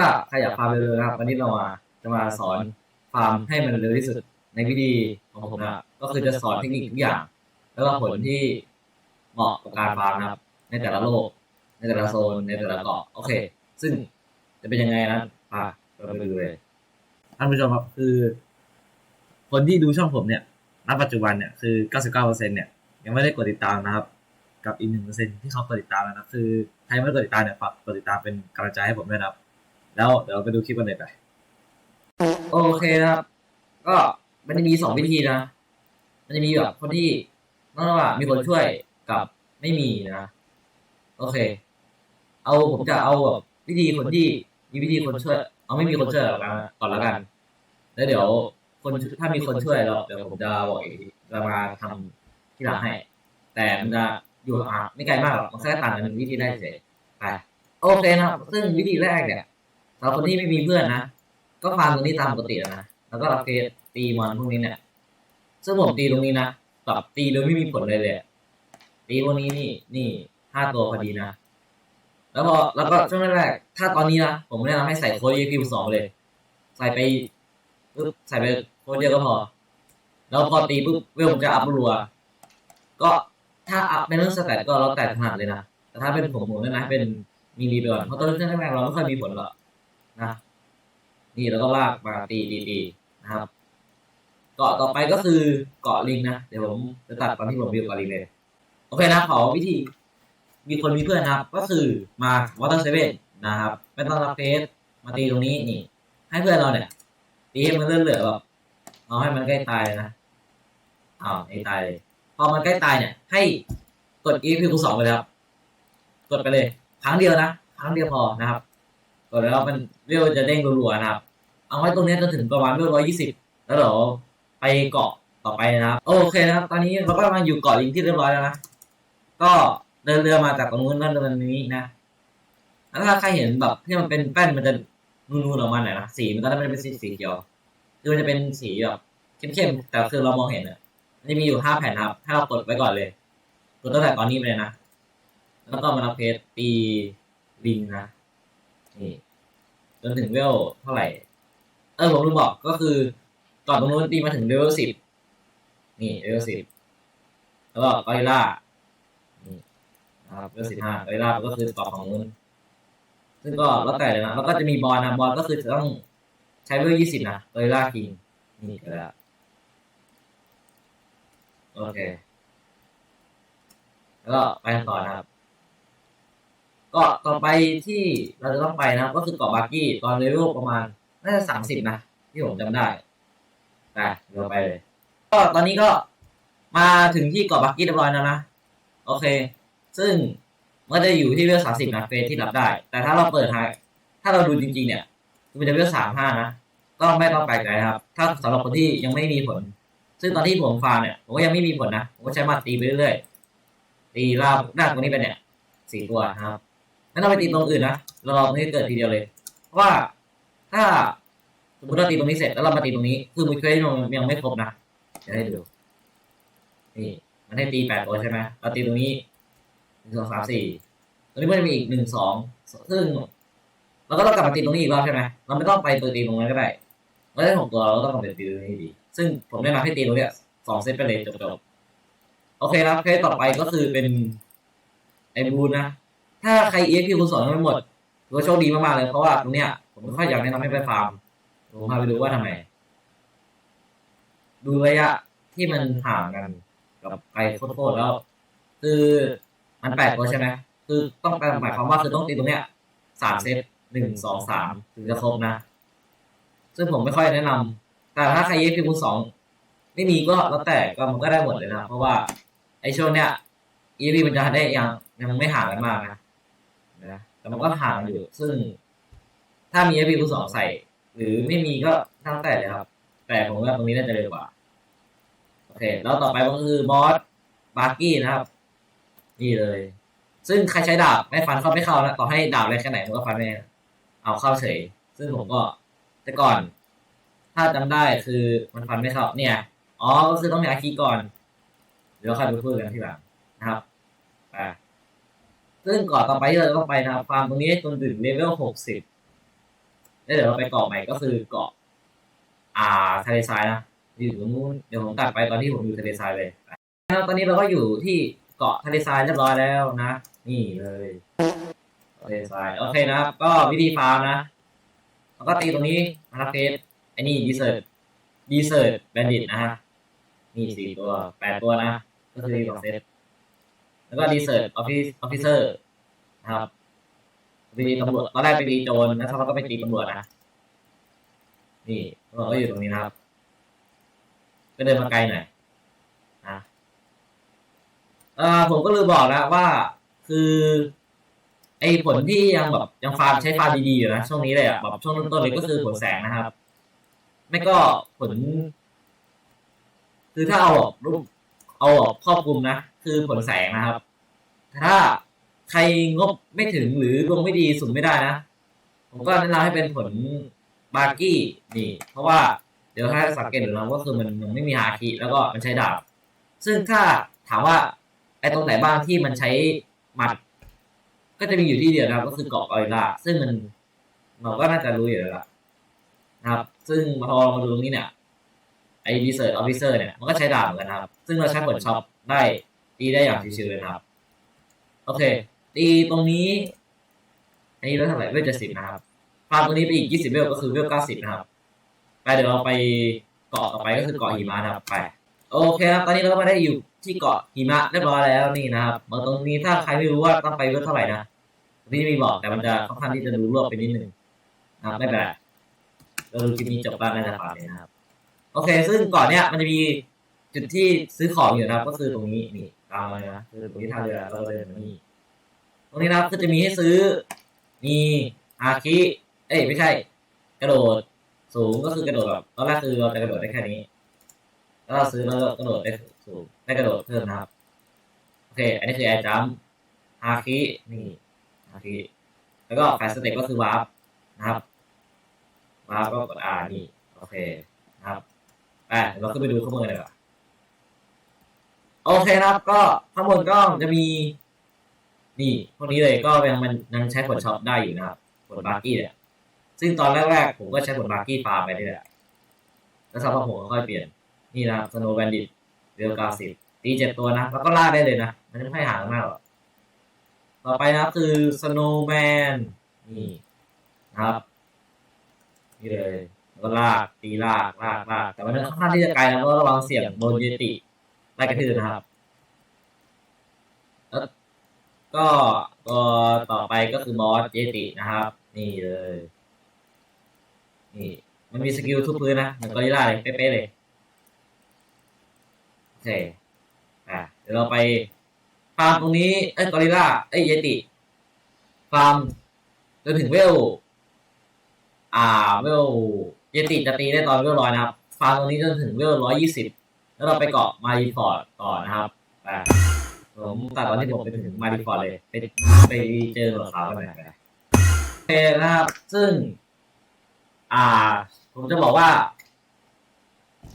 ถ้าใครอยากฟาร์มเร็วๆนะครับวันนี้เรามาจะมาสอนฟาร์มให้มันเร็วที่สุดในวิธีของผมนะก็คือจะสอนเทคนิคทุกอย่าง แล้วก็ผลที่เหมาะกับการฟาร์มนะครับ ในแต่ละโลก ในแต่ละโซน ในแต่ละเกาะโอเค ซึ่งจะเป็นยังไงนะอะเราไปดูเลยท่านผู้ชมครับคือ คนที่ดูช่องผมเนี่ยณปัจจุบันเนี่ยคือ 99%เนี่ย ยังไม่ได้กดติดตามนะครับ กับอีกหนึ่งเปอร์เซ็นที่เขากดติดตามนะครับ คือใครไม่ได้กดติดตามเนี่ยฝากกดติดตามเป็นกำลังใจให้ผมด้วยนะครับ แล้วเดี๋ยวเราไปดูคลิปกันเลยไป โอเคนะครับ ก็มันจะมีสองวิธีนะ มันจะมีแบบคนที่ต้องว่ามีคนช่วยกับไม่มีนะ โอเค เอาผมจะเอาแบบวิธีคนที่มีวิธีคนช่วย เอาไม่มีคนช่วยก่อนนะก่อนแล้วกัน แล้วเดี๋ยวคนถ้ามีคนช่วยแล้วเดี๋ยวผมจะบอกอีกทีจะมาทำที่หลังให้ แต่มันจะอยู่อะไม่ไกลมากหรอกมันแค่ต่างกันวิธีได้เฉยไปโอเคนะครับ ซึ่งวิธีแรกเนี่ย สำหรับคนที่ไม่มีเพื่อนนะ ก็ฟาร์มตรงนี้ตามปกตินะ แล้วก็รับเกรดตีมอนพวกนี้เนี่ยซึ่งผมตีตรงนี้นะแบบตีโดยไม่มีผลเลยเลยอะตีพวกนี้นี่นี่ห้าตัวพอดีนะ แล้วพอแล้วก็ช่วงแรกๆถ้าตอนนี้นะผมแนะนำให้ใส่โค้ด EQ สองเลย ใส่ไปปุ๊บใส่ไปโค้ดเดียวก็พอ แล้วพอตีปุ๊บเวลผมจะอัพรัว ก็ถ้าอัพเป็นเรื่องสแตทก็แล้วแต่ถนัดเลยนะ แต่ถ้าเป็นผมผมแนะนำให้เป็นมีรีไปก่อนเพราะตอนเรื่องแรกๆเราไม่ค่อยมีผลหรอก นะ นี่แล้วก็ลากมาตีตีตีนะครับ เกาะต่อไปก็คือเกาะลิงนะ เดี๋ยวผมจะตัดตอนที่ผมวิวเกาะลิงเลย โอเคนะขอวิธี มีคนมีเพื่อนนะครับ ก็คือมาวอเตอร์เซเว่นนะครับไม่ต้องรับเฟสมาตีตรงนี้นี่ ให้เพื่อนเราเนี่ยตีให้มันเลื่อนเหลือแบบเอาให้มันใกล้ตายนะอ้าวไอ้ตายเลยพอมันใกล้ตายเนี่ย ให้กด e p คูสองไปเลยครับกดไปเลย ครั้งเดียวนะ ครั้งเดียวพอนะครับ กดแล้วมันเวลจะเด้งรัวๆนะครับ เอาไว้ตรงนี้จนถึงประมาณเวลร้อยยี่สิบแล้วเดี๋ยวไปเกาะต่อไปนะครับ โอเคนะครับ ตอนนี้เราก็มาอยู่เกาะลิงที่เรียบร้อยแล้วนะ ก็เดินเรือมาจากตรงนู้นแล้วเดินนี้นะแล้วถ้าใครเห็นแบบที่มันเป็นแป้นมันจะนูนๆออกมาหน่อยนะสีมันตอนนั้นมันเป็นสีสีเขียวคือมันจะเป็นสีแบบเข้มๆแต่คือเรามองเห็นอะมันจะมีอยู่ห้าแผ่นนะครับให้เรากดไว้ก่อนเลยกดตั้งแต่ตอนนี้ไปเลยนะแล้วก็มานับเพจตีลิงนะ นี่จนถึงเวลเท่าไหร่ เออผมลืมบอกก็คือก่อนตรงนู้นตีมาถึงเลเวลสิบนี่เลเวลสิบแล้วก็กอริลล่านี่นะครับเลเวลสิบห้ากอริลล่าก็คือเกาะของนู้นซึ่งก็แล้วแต่เลยนะแล้วก็จะมีบอลนะบอลก็คือจะต้องใช้เลเวลยี่สิบนะกอริลล่าคิงนี่ก็แล้วโอเค แล้วก็ไปกันต่อนะครับเกาะต่อไปที่เราจะต้องไปนะครับก็คือเกาะบากี้ตอนเลเวลประมาณน่าจะสามสิบนะที่ผมจำได้ไปเราไปเลย ก็ตอนนี้ก็มาถึงที่เกาะบากี้เรียบร้อยแล้วนะ โอเค ซึ่งมันจะอยู่ที่เลเวลสามสิบนะเฟสที่รับได้ แต่ถ้าเราเปิดไฮถ้าเราดูจริง ๆ เนี่ยมันจะเลเวลสามห้านะก็ไม่ต้องไปไกลนะครับ ถ้าสำหรับคนที่ยังไม่มีผล ซึ่งตอนที่ผมฟาร์มเนี่ยผมก็ยังไม่มีผลนะผมก็ใช้มาตีไปเรื่อยๆตีลาบด้าตรงนี้ไปเนี่ยสี่ตัวนะครับ ไม่ต้องไปตีตรงอื่นนะ เรารอตรงนี้เกิดทีเดียวเลย เพราะว่าถ้าสมมติเราตีตรงนี้เสร็จแล้วเรามาตีตรงนี้ คือมือเควสมันยังไม่ครบนะจะให้ดู นี่ มันให้ตีแปดตัวใช่ไหมเราตีตรงนี้หนึ่งสองสามสี่ตรงนี้มันจะมีอีกหนึ่งสองซึ่งเราก็ต้องกลับมาตีตรงนี้อีกรอบใช่ไหมเราไม่ต้องไปตัวตีตรงนั้นก็ได้เราได้หกตัวเราก็ต้องกลับไปตีตรงนี้ดี ซึ่งผมแนะนำให้ตีตรงเนี้ยสองเซตไปเลยจบๆโอเคครับเคสต่อไปก็คือเป็นไอ้บูนนะ ถ้าใครเอ็กซ์คุณสอนไม่หมดถือว่าโชคดีมากๆเลยเพราะว่าตรงเนี้ยผมไม่ค่อยอยากแนะนำให้ไปฟาร์มผมพาไปดูว่าทำไม ดูระยะที่มันห่างกันกับไกลโคตรๆแล้ว คือมันแปดตัวใช่ไหมคือต้องแปลหมายความว่าคือต้องตีตรงเนี้ยสามเซตหนึ่งสองสามถึงจะครบนะ ซึ่งผมไม่ค่อยแนะนำแต่ถ้าใครเอ็กซ์คุณสองไม่มีก็แล้วแต่ก็มันก็ได้หมดเลยนะ เพราะว่าไอ้ช่วงเนี้ย EV มันจะได้ยังยังไม่ห่างกันมากนะ แต่มันก็ห่างอยู่ ซึ่ง ถ้ามี EV คูณสองใส่ หรือไม่มีก็ทั้งแต่เลยครับ แต่ผมว่าตรงนี้น่าจะเร็วกว่า โอเค แล้วต่อไปก็คือบอสบาร์กี้นะครับ นี่เลย ซึ่งใครใช้ดาบไม่ฟันเข้าไม่เข้านะต่อให้ดาบอะไรแค่ไหนมันก็ฟันไม่เอาเข้าเฉย ซึ่งผมก็ แต่ก่อน ถ้าจำได้คือมันฟันไม่เข้าเนี่ย อ๋อ ก็คือต้องมีอาคีก่อน เดี๋ยวค่อยไปพูดกันทีหลังนะครับอ่า ซึ่งก่อนต่อไปที่เราต้องไปนะครับฟาร์มตรงนี้จนถึงเลเวลหกสิบแล้วเดี๋ยวเราไปเกาะใหม่ก็คือเกาะ อ่าทะเลทรายนะอยู่ตรงนู้นเดี๋ยวผมตัดไปตอนที่ผมอยู่ทะเลทรายเลยแล้วตอนนี้เราก็อยู่ที่เกาะทะเลทรายเรียบร้อยแล้วนะ นี่เลยทะเลทรายโอเคนะครับ ก็วิธีฟาร์มนะแล้วก็ตีตรงนี้นะครับเพจไอ้นี่ดีเซอร์ดีเซอร์แบนดิตนะฮะนี่สี่ตัวแปดตัวนะ ก็คือสองเซต แล้วก็ดีเซอร์ออฟฟิศออฟฟิเซอร์นะครับไปตีตำรวจตอนแรกไปตีโจรแล้วเขาก็ไปตีตำรวจนะนี่ตำรวจก็อยู่ตรงนี้นะครับ ก็เดินมาไกลหน่อยนะเออผมก็ลืมบอกแล้วว่า คือไอ้ผลที่ยังแบบยังฟาร์มใช้ฟาร์มดีๆอยู่นะช่วงนี้เลยอะแบบช่วงต้นๆเลยก็คือผลแสงนะครับ ไม่ก็ผล คือถ้าเอาแบบรูปเอาแบบครอบคลุมนะ คือผลแสงนะครับ ถ้าใครงบไม่ถึงหรือดวงไม่ดีสุ่มไม่ได้นะ ผมก็แนะนำให้เป็นผลบาร์กี้นี่ เพราะว่าเดี๋ยวถ้าสังเกตดูนะก็คือมันมันไม่มีฮาคิแล้วก็มันใช้ดาบ ซึ่งถ้าถามว่าไอ้ตรงไหนบ้างที่มันใช้หมัด ก็จะมีอยู่ที่เดียวนะครับ ก็คือเกาะออยล่าซึ่งมันเราก็น่าจะรู้อยู่แล้วล่ะนะครับ ซึ่งพอเรามาดูตรงนี้เนี่ยไอ้ดีเซอร์ออฟฟิเซอร์เนี่ยมันก็ใช้ดาบเหมือนกันครับ ซึ่งเราใช้ผลช็อปได้ ตีได้อย่างชิวๆเลยนะครับ โอเค ตีตรงนี้ อันนี้เวลเท่าไหร่เวลจะสิบนะครับฟาร์มตรงนี้ไปอีกยี่สิบเวลก็คือเวลเก้าสิบนะครับ ไปเดี๋ยวเราไปเกาะต่อไปก็คือเกาะหิมะนะครับไป โอเคครับ ตอนนี้เราก็มาได้อยู่ที่เกาะหิมะเรียบร้อยแล้วนี่นะครับมาตรงนี้ถ้าใครไม่รู้ว่าต้องไปเวลเท่าไหร่นะตรงนี้มีบอกแต่มันจะค่อนข้างที่จะดูรวบไปนิดนึงนะครับไม่เป็นไรเราดูคลิปนี้จบแล้วในนะครับนะครับ โอเค ซึ่งก่อนเนี้ยมันจะมีจุดที่ซื้อของอยู่นะครับ ก็คือตรงนี้นี่ ตามมาเลยนะคือตรงนี้ท่าเรือเราเดินมานี่ตรงนี้นะครับก็จะมีให้ซื้อ มีอาคิ เอ้ยไม่ใช่ กระโดด สูงก็คือกระโดดแบบตอนแรกคือเราจะกระโดดได้แค่นี้ แล้วเราซื้อแล้วก็กระโดดได้สูงได้กระโดดเพิ่มนะครับ โอเค อันนี้คือแอร์จัมฮาคิ นี่ฮาคิ แล้วก็แฟสเต็ปก็คือวาร์ปนะครับวาร์ปก็กดอานี่ โอเค นะครับไปเดี๋ยวเราขึ้นไปดูข้อมูลกันดีกว่า โอเคนะครับก็ข้างบนก็จะมี นี่พวกนี้เลยก็ยังมันยังใช้ผลช็อปได้อยู่นะครับผลบาร์กี้เนี่ยซึ่งตอนแรกๆผมก็ใช้ผลบาร์กี้ฟาร์มไปนี่แหละแล้วสักพักผมก็ค่อยเปลี่ยน นี่นะครับสโนว์แบนดิตเรียวกาสิบตีเจ็ดตัวนะ แล้วก็ล่าได้เลยนะ มันจะไม่ห่างมากหรอกต่อไปนะครับคือสโนว์แมนนี่นะครับ นี่เลยแล้วก็ลากตีลากลากลากแต่มันค่อนข้างที่จะไกลนะก็ระวังเสี่ยงโดนเยติ ไล่กระทืบนะครับแล้วก็ตัวต่อไปก็คือบอสเยตินะครับ นี่เลย นี่ มันมีสกิลทุกพื้นนะเหมือนกอริลลาเลยเป๊ะๆเลยโอเคอะเดี๋ยวเราไปฟาร์มตรงนี้เอ้ยกอริลลาเอ้ยเยติฟาร์มจนถึงเวล อ่า เวลเยติจะตีได้ตอนเวลร้อยนะครับ ฟาร์มตรงนี้จนถึงเวลร้อยยี่สิบ แล้วเราไปเกาะมารีฟอร์ดก่อนนะครับอ่าผมตัดตอนที่ผมไปถึงมารีฟอร์ดเลยไปไปเจอกับเขากันหน่อยไปโอเคนะครับ ซึ่ง อ่า ผมจะบอกว่า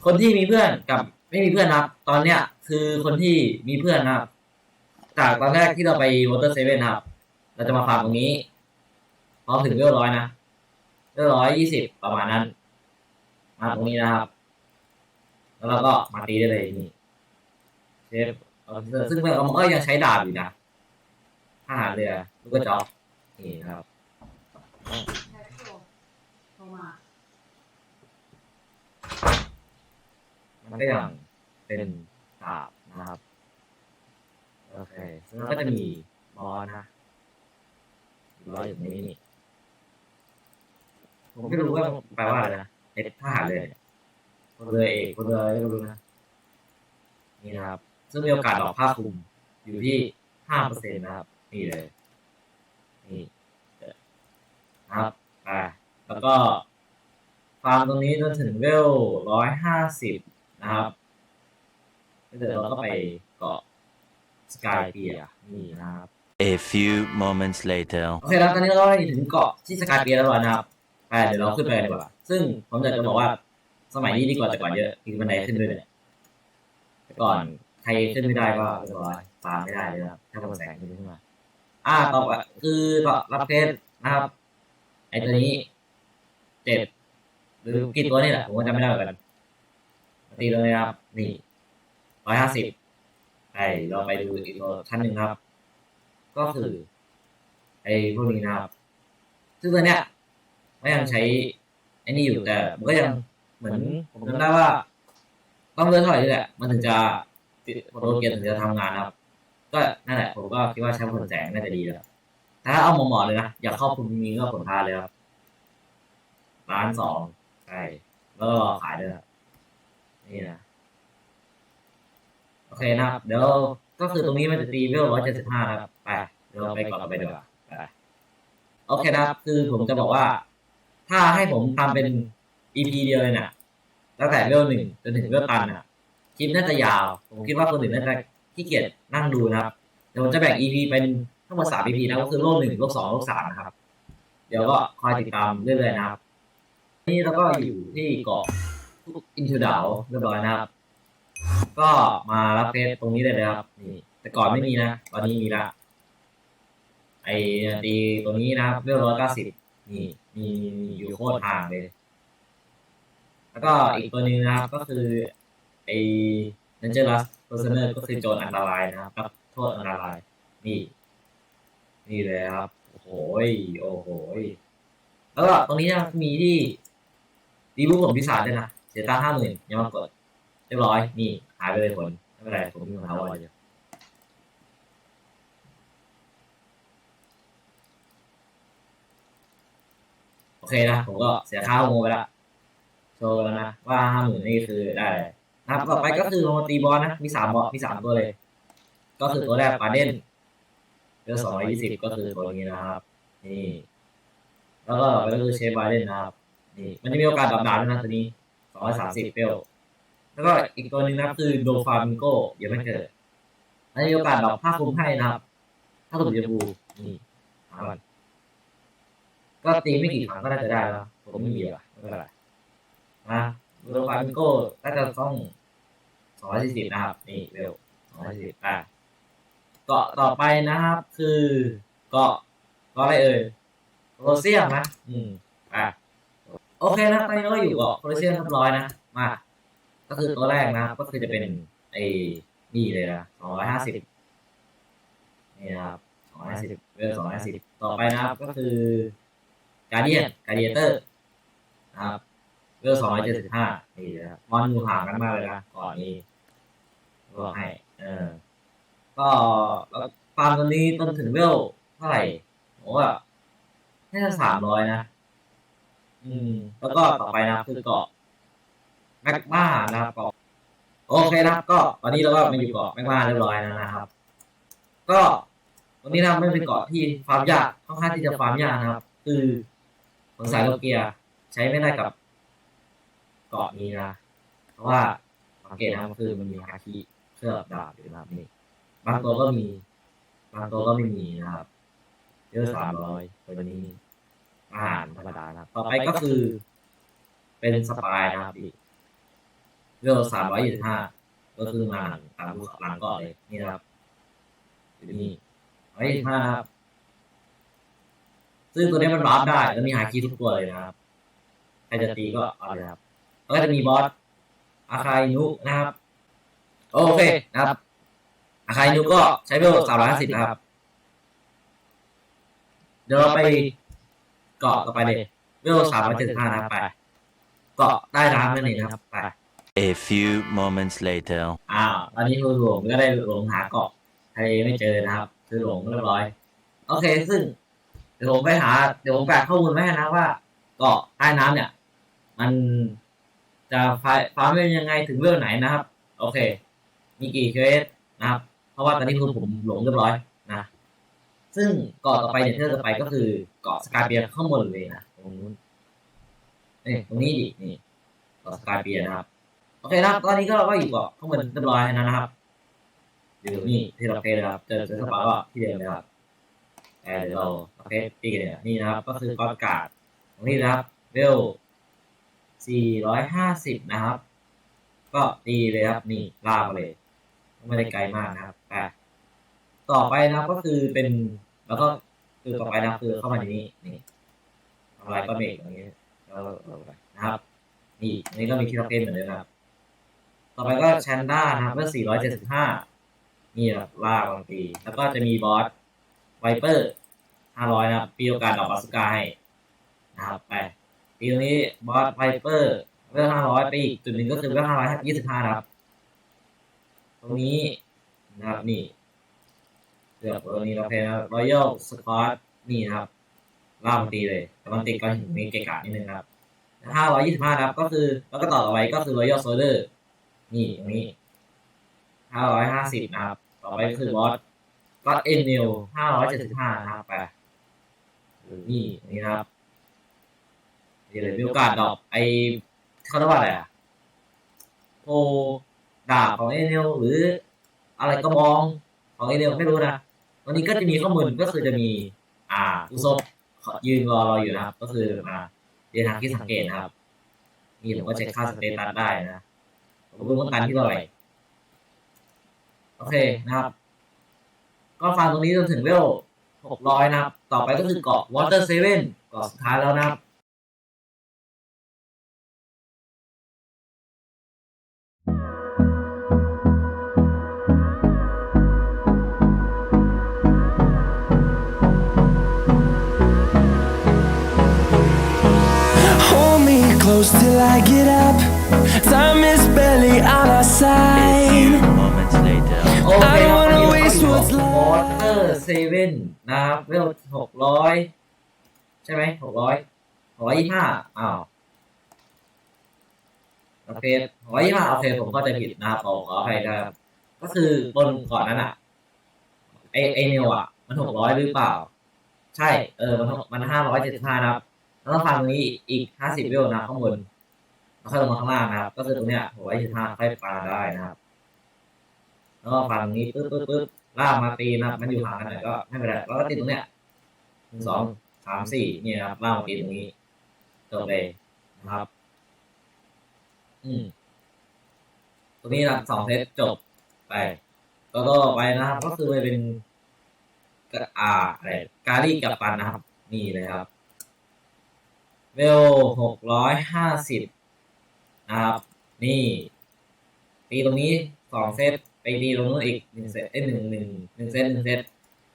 คนที่มีเพื่อนกับไม่มีเพื่อนนะครับ ตอนเนี้ย คือคนที่มีเพื่อนนะครับ จากตอนแรกที่เราไปวอเตอร์เซเว่นครับ เราจะมาฟาร์มตรงนี้พอถึงเวลร้อยนะเวลร้อยยี่สิบประมาณนั้นมาตรงนี้นะครับ แล้วเราก็มาตีได้เลยนี่เชฟซึ่งเราก็ยังใช้ดาบอยู่นะทหารเรือลูกกระจอกนี่นะครับใช้โทรโทรมามันก็ยังเป็นดาบนะครับ โอเคซึ่งมันก็จะมีบอลนะอยู่ร้อยอยู่ตรงนี้นี่ผมไม่รู้ว่าแปลว่าอะไรนะไอ้ทหารเรือ เนี่ยคนเรือเอกคนเรืออะไรก็ไม่รู้นะนี่นะครับ ซึ่งมีโอกาสดอกผ้าคลุมอยู่ที่ห้าเปอร์เซ็นต์นะครับ นี่เลย นี่นะครับไปแล้วก็ฟาร์มตรงนี้จนถึงเวลร้อยห้าสิบนะครับแล้วเดี๋ยวเราก็ไปเกาะสกายเปียนี่นะครับ A few moments later. โอเคแล้วตอนนี้เราก็ได้ถึงเกาะที่สกายเปียแล้วนะครับไปเดี๋ยวเราขึ้นไปกันดีกว่า ซึ่งผมอยากจะบอกว่า สมัยนี้ดีกว่าแต่ก่อนเยอะคือบันไดขึ้นด้วยเนี่ยแต่ก่อนใครขึ้นไม่ได้ก็เรียบร้อยฟาร์มไม่ได้เลยครับถ้ามันแสงขึ้นมา อ่าต่อไปคือรับเพชรนะครับไอตัวนี้เจ็ดหรือกี่ตัวนี่แหละผมก็จำไม่ได้เหมือนกันตีเลยครับ นี่ร้อยห้าสิบไอเราไปดูอีกตัวชั้นหนึ่งครับ ก็คือ ไอพวกนี้นะครับ ซึ่งตัวเนี้ยก็ยังใช้ไอ้นี่อยู่แต่มันก็ยัง เหมือนผมจำได้ว่า ต้องเลือกเท่าไหร่นี่แหละ มันถึงจะโปรโตเกียร์ถึงจะทำงานนะครับ ก็นั่นแหละผมก็คิดว่าใช้ผลแสงน่าจะดีแล้วแต่ถ้าเอาหมอๆเลยนะอยากเข้าคุณมีก็ผลพาเลยครับล้านสองใช่แล้วก็รอขายด้วยครับนี่นะโอเคนะครับ เดี๋ยวก็คือตรงนี้มันจะตีเวลร้อยเจ็ดสิบห้าครับไปเดี๋ยวเราไปก่อนไปดีกว่าไปโอเคนะครับ คือผมจะบอกว่า ถ้าให้ผมทำเป็น EP เดียวเลยเนี่ยตั้งแต่เวลหนึ่งจนถึงเวลตันอะคลิปน่าจะยาว ผมคิดว่าคนอื่นน่าจะขี้เกียจนั่งดูนะครับเดี๋ยวผมจะแบ่ง EP เป็นทั้งหมดสาม EP นะก็คือโลกหนึ่งโลกสองโลกสามนะครับ เดี๋ยวก็คอยติดตามเรื่อยๆนะครับ นี่เราก็อยู่ที่เกาะอินทูดาวเรียบร้อยนะครับ ก็มารับเพจตรงนี้เลยนะครับ นี่ แต่ก่อนไม่มีนะ ตอนนี้มีละไอตีตัวนี้นะครับเรื่องร้อยเก้าสิบนี่มีมีอยู่โคตรทางเลย แล้วก็อีกตัวหนึ่งนะครับก็คือไอเนเจอร์ลัสเพอร์เซเนอร์ก็คือโจรอันตรายนะครับรับโทษอันตราย นี่ นี่เลยครับ โอ้โหโอ้โหแล้วก็ตรงนี้นะมีที่ดีบุกผมพิศาจด้วยนะเสียตังค์ห้าหมื่นยังมากดเรียบร้อย นี่ หายไปเลยผลไม่เป็นไรผมมีของเขาไว้อยู่โอเคนะ ผมก็เสียค่าโมไปละ โชว์แล้วนะว่าห้าหมื่นนี่คือได้นะครับต่อไปก็คือโมตีบอลนะ มีสามบอลมีสามตัวเลย ก็คือตัวแรกปาเดนเบอสองร้อยยี่สิบก็คือตัวนี้นะครับ นี่ แล้วก็ต่อไปก็คือเชฟบาเดนนะครับ นี่ มันจะมีโอกาสดับดาบด้วยนะตัวนี้สองร้อยสามสิบเปลแล้วก็อีกตัวหนึ่งนะครับคือโดฟามิงโกยังไม่เกิดอันนี้โอกาสดอกผ้าคลุมให้นะครับถ้าสมมติจะบูนี่หามันก็ตีไม่กี่ครั้งก็น่าจะได้แล้วผมไม่มีอะไม่เป็นไร นะโดฟามิโกน่าจะต้องสองร้อยสี่สิบนะครับ นี่เร็วสองร้อยสี่สิบอะเกาะต่อไปนะครับ คือเกาะเกาะอะไรเอ่ยโคลเซียมนะ อืม อะ โอเคนะตอนนี้เราก็อยู่เกาะโคลเซียมเรียบร้อยนะ มา ก็คือตัวแรกนะ ก็คือจะเป็นไอ้นี่เลยนะสองร้อยห้าสิบนี่นะครับสองร้อยห้าสิบเวลสองร้อยห้าสิบต่อไปนะครับ ก็คือ การเดียนการเดียเตอร์นะครับ เวลสองร้อยเจ็ดสิบห้านี่นะครับมอนอยู่ห่างกันมากเลยนะก่อนนี้ก็ให้เออ ก็แล้วฟาร์มตัวนี้ต้นถึงเวลเท่าไหร่ผมว่าน่าจะสามร้อยนะ อืม แล้วก็ต่อไปนะครับคือเกาะแมกมานะครับเกาะโอเคนะครับ ก็ตอนนี้เราก็มาอยู่เกาะแมกมาเรียบร้อยแล้วนะครับ ก็วันนี้นะครับไม่เป็นเกาะที่ฟาร์มยากค่อนข้างที่จะฟาร์มยากนะครับ คือขนสายโลเกีย ใช้ไม่ได้กับ เกาะนี้นะเพราะว่าสังเกตนะครับคือมันมีฮาคิเคลือบดาบอยู่นะครับนี่บางตัวก็มีบางตัวก็ไม่มีนะครับเยอะสามร้อยตัวนี้อาหารธรรมดานะครับ ต่อไปก็คือ เป็นสปายนะครับอีกเวลสามร้อยยี่สิบห้าก็คือมาตามหลังเกาะเลยนี่นะครับอยู่นี่ร้อยยี่สิบห้าครับซึ่งตัวนี้มันรับได้แล้วมีหาคีทุกตัวเลยนะครับใครจะตีก็เอาเลยครับ ก็จะมีบอสอาคายนุนะครับ โอเคนะครับ อาคายนุก็ใช้เวลสามร้อยห้าสิบนะครับ เดี๋ยวเราไปเกาะต่อไปเลยเวลสามร้อยเจ็ดสิบห้านะครับไป เกาะใต้น้ำนั่นเองนะครับไป A few moments later. อ้าวตอนนี้คือผมก็ได้หลงหาเกาะทะเลไม่เจอนะครับ คือหลงเรียบร้อย โอเค ซึ่งเดี๋ยวผมไปหา เดี๋ยวผมแปะข้อมูลไว้ให้นะว่า เกาะใต้น้ำเนี่ย มัน จะฟาฟาร์มเป็นยังไงถึงเรื่องไหนนะครับ โอเค มีกี่เควสนะครับ เพราะว่าตอนนี้คือผมหลงเรียบร้อยนะ ซึ่งเกาะต่อไปเนี่ยที่เราจะไปก็คือเกาะสกายเปียร์ข้างบนเลยนะตรงนู้นนี่ตรงนี้ดินี่เกาะสกายเปียร์นะครับ โอเคนะครับตอนนี้ก็เราก็อยู่เกาะข้างบนเรียบร้อยแล้วนะครับอยู่นี่ที่เราเพลย์นะครับเจอเจอสปาก็ที่เดิมนะครับแต่เดี๋ยวเราโอเคตีกันเนี่ยนี่นะครับ ก็คือก้อนอากาศตรงนี้นะครับเวล 450นะครับ ก็ตีเลยครับนี่ลากมาเลย ไม่ได้ไกลมากนะครับอะต่อไปนะครับก็คือเป็น แล้วก็คือต่อไปนะครับคือเข้ามาในนี้นี่ทำลายก้อนเมฆอย่างนี้แล้วนะครับ นี่อันนี้ก็มีคิดเป็นเหมือนเดิมนะครับ ต่อไปก็แชนด้านะครับเมื่อ475นี่ครับล่าบางตีแล้วก็จะมีบอสไวเปอร์500นะครับปีโอกาสดอกบาสุกาให้นะครับไป ปีตรงนี้บอสไวเปอร์เวล500ไปอีกจุดหนึ่งก็คือเวล525นะครับ ตรงนี้นะครับนี่เกือบตรงนี้เราเพลนะรอยัลสควอตนี่นะครับล่าบางตีเลย แต่บางตีก็ถึงมีเกะกะนิดนึงนะครับห้าร้อยยี่สิบห้านะครับ ก็คือแล้วก็ต่อต่อไปก็คือ Royal Soldier นี่ตรงนี้ห้าร้อยห้าสิบนะครับ ต่อไปก็คือบอสก็เอ็นเนลห้าร้อยเจ็ดสิบห้านะครับไปนี่ตรงนี้นะครับ นี่เลยมีโอกาสดอกไอเขาเรียกว่าอะไรอะโพดาบของเอ็นเนลหรืออะไรกระบองของเอ็นเนลไม่รู้นะวันนี้ก็จะมีข้อมูลก็คือจะมี อ่าอุซบยืนรอเราอยู่นะครับ ก็คืออ่าเดินทางที่สังเกตนะครับนี่ผมก็เช็คค่าสเตตัสได้นะผมรู้ต้องการที่เท่าไหร่โอเคนะครับ ก็ฟังตรงนี้จนถึงเวลหกร้อยนะครับ ต่อไปก็คือเกาะ Water Seven เกาะสุดท้ายแล้วนะครับ close till I get up. Time is barely on our A few side. moments later. โอเคครับ I wanna วันนี้เราก็ waste อยู่ what's กับ left. Water Seven นะครับเวลหกร้อยใช่ไหมหกร้อยหกร้อยยี่ห้าอ้าวโอเคหกร้อยยี่ห้าโอเคผมก็จะผิดนะครับขอขออภัยนะครับก็คือบนก่อนนั้นอะไอไอเนวอะ มันหกร้อยหรือเปล่า ใช่ เออ มันมันห้าร้อยเจ็ดสิบห้านะครับ แล้วก็ฟังตรงนี้อีกห้าสิบเวลนะข้างบนแล้วค่อยลงมาข้างล่างนะครับ ก็คือตรงเนี้ยหกร้อยเจ็ดสิบห้าค่อยปาได้นะครับ แล้วก็ฟังตรงนี้ปึ๊บปึ๊บปึ๊บล่ากมาตีนะครับ มันอยู่ห่างกันหน่อยก็ไม่เป็นไรแล้วก็ตีตรงเนี้ยหนึ่งสองสามสี่เนี่ยนะครับล่ากมาตีตรงนี้จบเลยนะครับ อืมตรงนี้นะสองเซตจบไปแล้วก็ไปนะครับ ก็คือไปเป็นกระอาอะไรการีกับปันนะครับ นี่เลยครับ เวลหกร้อยห้าสิบนะครับนี่ ตีตรงนี้สองเซตไปตีตรงนู้นอีกหนึ่งเซตเอ้ยหนึ่งหนึ่งหนึ่งเซตหนึ่งเซต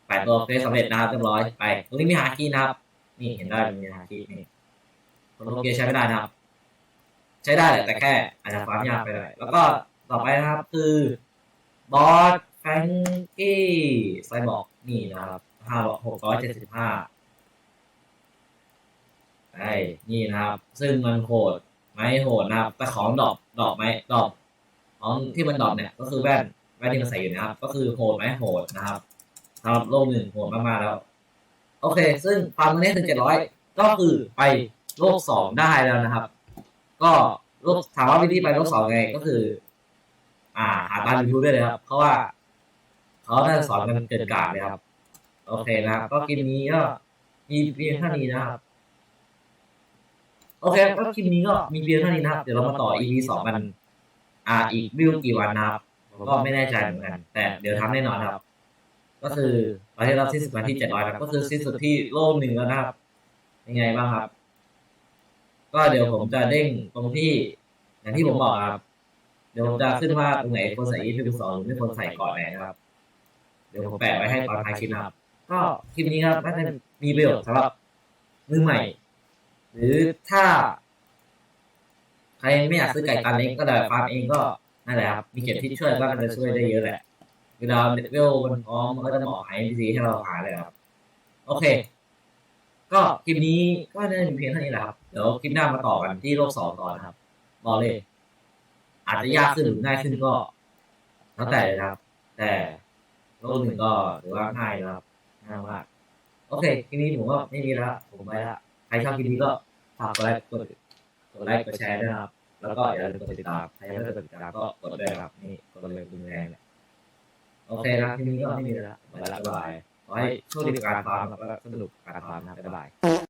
แปดตัวเฟสสำเร็จนะครับเรียบร้อยไป ตรงนี้มีฮาคีนะครับ นี่เห็นได้มีฮาคีนี่คนโลเกียใช้ไม่ได้นะครับ ใช้ได้แหละแต่แค่อาจจะความยากไปหน่อยแล้วก็ต่อไปนะครับคือบอสแฟงกี้ไซบอร์กนี่นะครับห้าหกร้อยเจ็ดสิบห้า ไอ้นี่นะครับ ซึ่งมันโหดไหมโหดนะครับแต่ของดอกดอกไหมดอกของที่มันดอกเนี่ยก็คือแว่นแว่นที่มันใส่อยู่นะครับ ก็คือโหดไหมโหดนะครับสำหรับโลกหนึ่งโหดมากๆแล้ว โอเค ซึ่งความตรงนี้ถึงเจ็ดร้อยก็คือไปโลกสองได้แล้วนะครับ ก็โลกถามว่าวิธีไปโลกสองไงก็คือ อ่า หาตามยูทูบได้เลยครับ เพราะว่าเขาได้สอนกันเกินกาดเลยครับ โอเคนะครับ ก็คลิปนี้ก็มีเพียงเท่านี้นะครับ โอเคก็คลิปนี้ก็มีเพียงเท่านี้นะครับ เดี๋ยวเรามาต่อ EP สองกัน อ่า อีกวิวกี่วันนะครับผมก็ไม่แน่ใจเหมือนกัน แต่เดี๋ยวทำแน่นอนครับ ก็คือประเทศเราสิ้นสุดวันที่เจ็ดร้อยครับ ก็คือสิ้นสุดที่โลกหนึ่งแล้วนะครับ ยังไงบ้างครับ ก็เดี๋ยวผมจะเด้งตรงที่ อย่างที่ผมบอกครับ เดี๋ยวผมจะขึ้นว่าตรงไหนคนใส่อีพีสองหรือไม่คนใส่ก่อนไหนนะครับ เดี๋ยวผมแปะไว้ให้ตอนท้ายคลิปนะครับ ก็คลิปนี้ครับน่าจะมีประโยชน์สำหรับมือใหม่ หรือถ้า ใครไม่อยากซื้อไก่ตันเล็กก็ได้ฟาร์มเองก็นั่นแหละครับมีเก็บที่ช่วยก็จะช่วยได้เยอะแหละเวลาเวลมันพร้อมมันก็จะบอกให้พีซีให้เราหาเลยครับ โอเค ก็คลิปนี้ก็ได้มีเพียงเท่านี้แหละครับเดี๋ยวคลิปหน้ามาต่อกันที่โลกสองต่อนะครับบอกเลย อาจจะยากขึ้นหรือง่ายขึ้นก็แล้วแต่เลยครับ แต่โลกหนึ่งก็ถือว่าง่ายนะครับง่ายมากโอเคคลิปนี้ผมก็ไม่มีแล้วผมไปและ ใครชอบคลิปนี้ก็ฝากกดไลค์กดกดไลค์กดแชร์ด้วยนะครับ แล้วก็อย่าลืมกดติดตามใครยังไม่ได้กดติดตามก็กดด้วยนะครับนี่กดเลยดูแรงเลยโอเคนะคลิปนี้ก็ไม่มีแล้วไปละบ๊ายบายขอให้โชคดีกับการฟาร์มแล้วก็สนุกกับการฟาร์มนะครับบ๊ายบาย